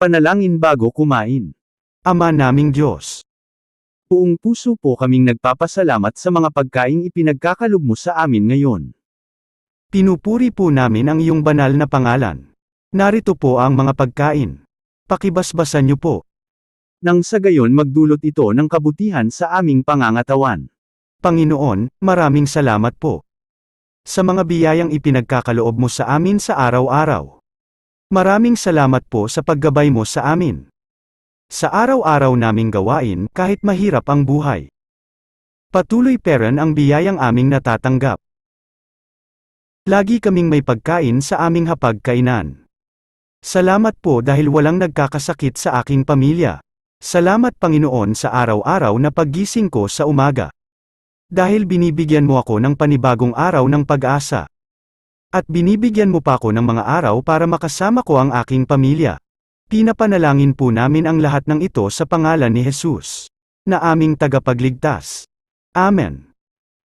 Panalangin bago kumain. Ama naming Diyos, Buong puso po kaming nagpapasalamat sa mga pagkaing ipinagkakalob mo sa amin ngayon. pinupuri po namin ang iyong banal na pangalan. Narito po ang mga pagkain. Pakibasbasan niyo po. Nang sa gayon magdulot ito ng kabutihan sa aming pangangatawan. Panginoon, maraming salamat po. Sa mga biyayang ipinagkakaloob mo sa amin sa araw-araw. Maraming salamat po sa paggabay mo sa amin. Sa araw-araw naming gawain, kahit mahirap ang buhay. Patuloy peren ang biyayang aming natatanggap. Lagi kaming may pagkain sa aming hapagkainan. Salamat po dahil walang nagkakasakit sa aking pamilya. Salamat Panginoon sa araw-araw na paggising ko sa umaga. Dahil binibigyan mo ako ng panibagong araw ng pag-asa. At binibigyan mo pa ako ng mga araw para makasama ko ang aking pamilya. Pinapanalangin po namin ang lahat ng ito sa pangalan ni Jesus, na aming tagapagligtas. Amen.